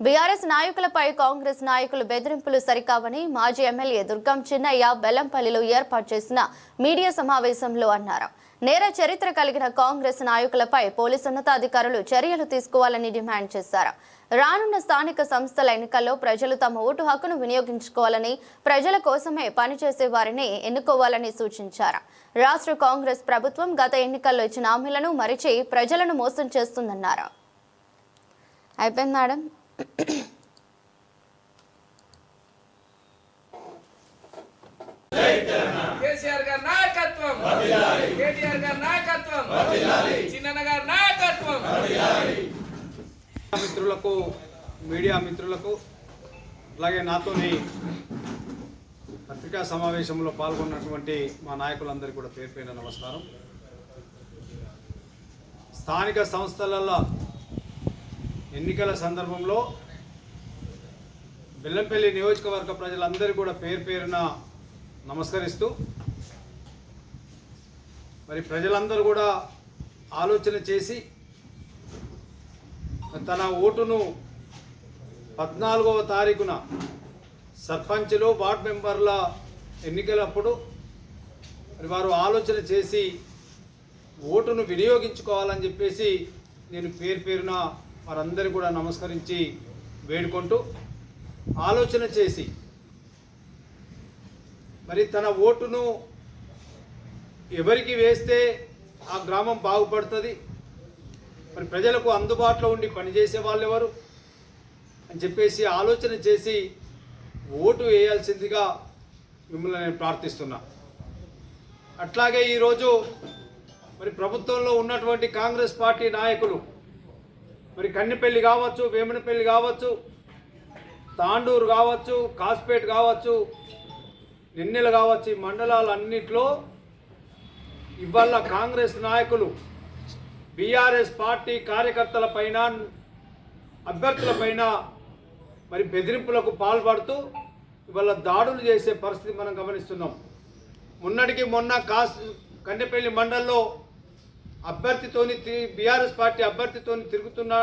BRS నాయకులపై కాంగ్రెస్ నాయకులు బెదిరింపులు సరికావని మాజీ ఎమ్మెల్యే దుర్గం చిన్నయ్య బెల్లంపల్లిలో ఏర్పాటు చేసిన మీడియా సమావేశంలో అన్నారు. నేర చరిత్ర కలిగిన కాంగ్రెస్ నాయకులపై పోలీసు ఉన్నతాధికారులు చర్యలు తీసుకోవాలని డిమాండ్ చేశారు. రానున్న స్థానిక సంస్థల ఎన్నికల్లో ప్రజలు తమ ఓటు హక్కును వినియోగించుకోవాలని ప్రజల కోసమే పనిచేసే వారిని ఎన్నుకోవాలని సూచించారు. రాష్ట్ర కాంగ్రెస్ ప్రభుత్వం గత ఎన్నికల్లో ఇచ్చిన హామీలను మరిచి ప్రజలను మోసం చేస్తుందన్నారు. అయిపోయింది మేడం. కేసీఆర్ గారి నాయకత్వం. కేటీఆర్ గారి నాయకత్వం. చిన్న గారి నాయకత్వం. మిత్రులకు మీడియా మిత్రులకు అలాగే నాతోని పత్రికా సమావేశంలో పాల్గొన్నటువంటి మా నాయకులందరికీ కూడా పేరు పేరున నమస్కారం. స్థానిక సంస్థలలో ఎన్నికల సందర్భంలో బెల్లంపల్లి నియోజకవర్గ ప్రజలందరూ కూడా పేరు పేరున నమస్కరిస్తూ మరి ప్రజలందరూ కూడా ఆలోచన చేసి తన ఓటును పద్నాలుగవ తారీఖున సర్పంచ్లు వార్డ్ మెంబర్ల ఎన్నికలప్పుడు మరి వారు ఆలోచన చేసి ఓటును వినియోగించుకోవాలని చెప్పేసి నేను పేరు పేరున వారందరూ కూడా నమస్కరించి వేడుకుంటూ ఆలోచన చేసి మరి తన ఓటును ఎవరికి వేస్తే ఆ గ్రామం బాగుపడుతుంది? మరి ప్రజలకు అందుబాటులో ఉండి పనిచేసే వాళ్ళు ఎవరు అని చెప్పేసి ఆలోచన చేసి ఓటు వేయాల్సిందిగా మిమ్మల్ని నేను ప్రార్థిస్తున్నా. అట్లాగే ఈరోజు మరి ప్రభుత్వంలో ఉన్నటువంటి కాంగ్రెస్ పార్టీ నాయకులు మరి కన్నెపల్లి కావచ్చు వేమనపల్లి కావచ్చు తాండూరు కావచ్చు కాస్పేట్ కావచ్చు నిన్నెలు కావచ్చు ఈ మండలాలన్నింటిలో ఇవాళ కాంగ్రెస్ నాయకులు బీఆర్ఎస్ పార్టీ కార్యకర్తల పైన అభ్యర్థుల పైన మరి బెదిరింపులకు పాల్పడుతూ ఇవాళ దాడులు చేసే పరిస్థితి మనం గమనిస్తున్నాం. మొన్నటికి మొన్న కాస్ కండెపల్లి మండల్లో అభ్యర్థితోని బీఆర్ఎస్ పార్టీ అభ్యర్థితోని తిరుగుతున్న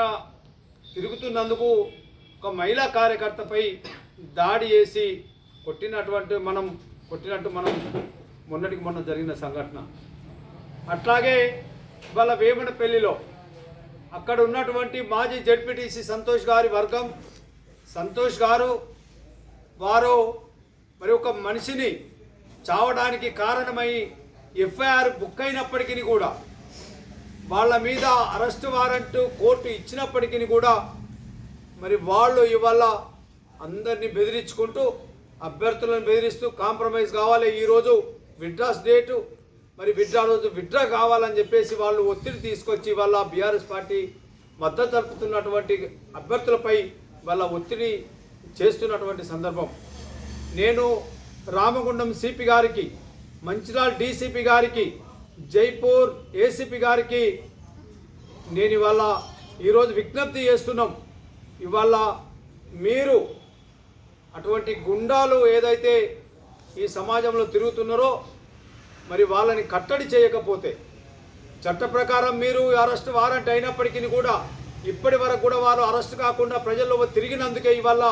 తిరుగుతున్నందుకు ఒక మహిళా కార్యకర్తపై దాడి చేసి కొట్టినటువంటి మనం కొట్టినట్టు మనం మొన్నటికి మొన్న జరిగిన సంఘటన. అట్లాగే ఇవాళ వేమనపల్లిలో అక్కడ ఉన్నటువంటి మాజీ జడ్పీటీసీ సంతోష్ గారి వర్గం సంతోష్ గారు వారు మరి ఒక మనిషిని చావడానికి కారణమై ఎఫ్ఐఆర్ బుక్ అయినప్పటికీ కూడా వాళ్ళ మీద అరెస్ట్ వారెంట్ కోర్టు ఇచ్చినప్పటికీ కూడా మరి వాళ్ళు ఇవాళ అందరినీ బెదిరించుకుంటూ అభ్యర్థులను బెదిరిస్తూ కాంప్రమైజ్ కావాలి. ఈరోజు విడ్రాస్ డేటు. మరి విడ్రా రోజు విడ్రా కావాలని చెప్పేసి వాళ్ళు ఒత్తిడి తీసుకొచ్చి వాళ్ళ బీఆర్ఎస్ పార్టీ మద్దతు జరుపుతున్నటువంటి అభ్యర్థులపై వాళ్ళ ఒత్తిడి చేస్తున్నటువంటి సందర్భం. నేను రామగుండం సిపి గారికి మంచిర్యాల డీసీపీ గారికి జైపూర్ ఏసీపీ గారికి నేను ఇవాళ ఈరోజు విజ్ఞప్తి చేస్తున్నాం. ఇవాళ మీరు అటువంటి గుండాలు ఏదైతే ఈ సమాజంలో తిరుగుతున్నారో మరి వాళ్ళని కట్టడి చేయకపోతే చట్ట ప్రకారం మీరు అరెస్ట్ వారెంట్ అయినప్పటికీ కూడా ఇప్పటి వరకు కూడా వారు అరెస్ట్ కాకుండా ప్రజల్లో తిరిగినందుకే ఇవాళ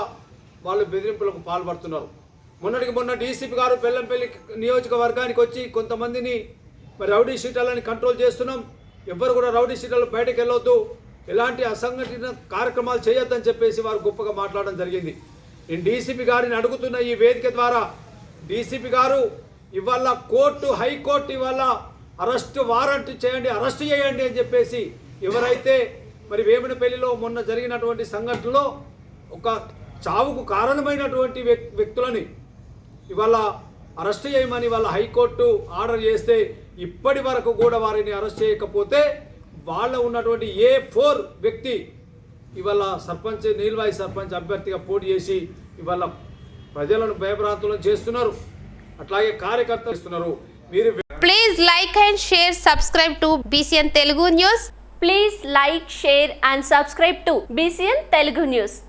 వాళ్ళు బెదిరింపులకు పాల్పడుతున్నారు. మొన్నటికి మొన్న డీసీపీ గారు పెళ్ళంపల్లి నియోజకవర్గానికి వచ్చి కొంతమందిని మరి రౌడీ షీటర్లని కంట్రోల్ చేస్తున్నాం. ఎవ్వరు కూడా రౌడీ షీటర్లు బయటకు వెళ్ళొద్దు. ఎలాంటి అసంఘటిత కార్యక్రమాలు చేయొద్దని చెప్పేసి వారు గొప్పగా మాట్లాడడం జరిగింది. నేను డీసీపీ గారిని అడుగుతున్న ఈ వేదిక ద్వారా డీసీపీ గారు ఇవాళ కోర్టు హైకోర్టు ఇవాళ అరెస్ట్ వారెంట్ చేయండి అరెస్ట్ చేయండి అని చెప్పేసి ఎవరైతే మరి వేమనపల్లిలో మొన్న జరిగినటువంటి సంఘటనలో ఒక చావుకు కారణమైనటువంటి వ్యక్తులని ఇవాళ అరెస్ట్ చేయమని వాళ్ళ హైకోర్టు ఆర్డర్ చేస్తే ఇప్పటి వరకు కూడా వారిని అరెస్ట్ చేయకపోతే వాళ్ళ ఉన్నటువంటి ఏ ఫోర్ వ్యక్తి ఇవాళ సర్పంచ్ నీల్వాయి సర్పంచ్ అభ్యర్థిగా పోటీ చేసి ఇవాళ ప్రజలను భయభ్రాంతులను చేస్తున్నారు. అట్లాగే కార్యకర్తలు ఇస్తున్నారు మీరు please like and share subscribe to BCN Telugu news please like share and subscribe to BCN Telugu news